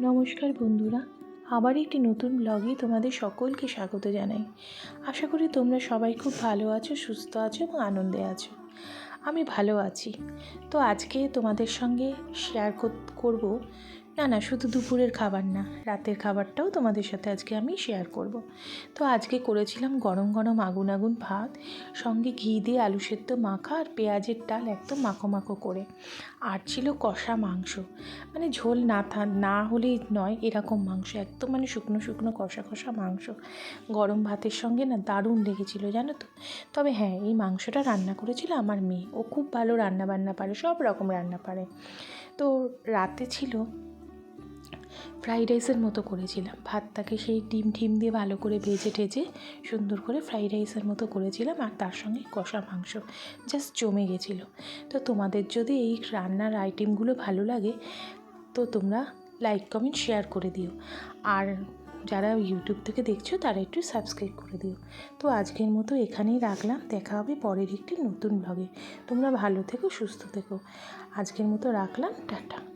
নমস্কার বন্ধুরা, আবার একটি নতুন ব্লগে তোমাদের সকলকে স্বাগত জানাই। আশা করি তোমরা সবাই খুব ভালো আছো, সুস্থ আছো এবং আনন্দে আছো। আমি ভালো আছি। তো আজকে তোমাদের সঙ্গে শেয়ার করব না না, শুধু দুপুরের খাবার না, রাতের খাবারটাও তোমাদের সাথে আজকে আমি শেয়ার করব। তো আজকে করেছিলাম গরম গরম আগুন আগুন ভাত, সঙ্গে ঘি দিয়ে আলু সেদ্ধ মাখা আর পেঁয়াজের ডাল একদম মাখো মাখো করে। আর ছিল কষা মাংস। মানে ঝোল না থা, না হলেই নয়, এরকম মাংস, একদম মানে শুকনো শুকনো কষা কষা মাংস। গরম ভাতের সঙ্গে না দারুণ লেগেছিল, জানো তো? তবে হ্যাঁ এই মাংসটা রান্না করেছিল আমার মেয়ে। ও খুব ভালো রান্না বান্না পারে, সব রকম রান্না পারে। তো রাতে ছিল ফ্রাইড রাইসের মতো করেছিলাম। ভাতটাকে সেই ডিম টিম দিয়ে ভালো করে ভেজে টেজে সুন্দর করে ফ্রাইড রাইসের মতো করেছিলাম আর তার সঙ্গে কষা মাংস জাস্ট জমে গেছিল। তো তোমাদের যদি এই রান্নার আইটেমগুলো ভালো লাগে, তো তোমরা লাইক, কমেন্ট, শেয়ার করে দিও। আর যারা ইউটিউব থেকে দেখছ, তারা একটু সাবস্ক্রাইব করে দিও। তো আজকের মতো এখানেই রাখলাম। দেখা হবে পরের একটি নতুন তোমরা ভালো থেকো, সুস্থ থেকো। আজকের মতো রাখলাম। টাটা।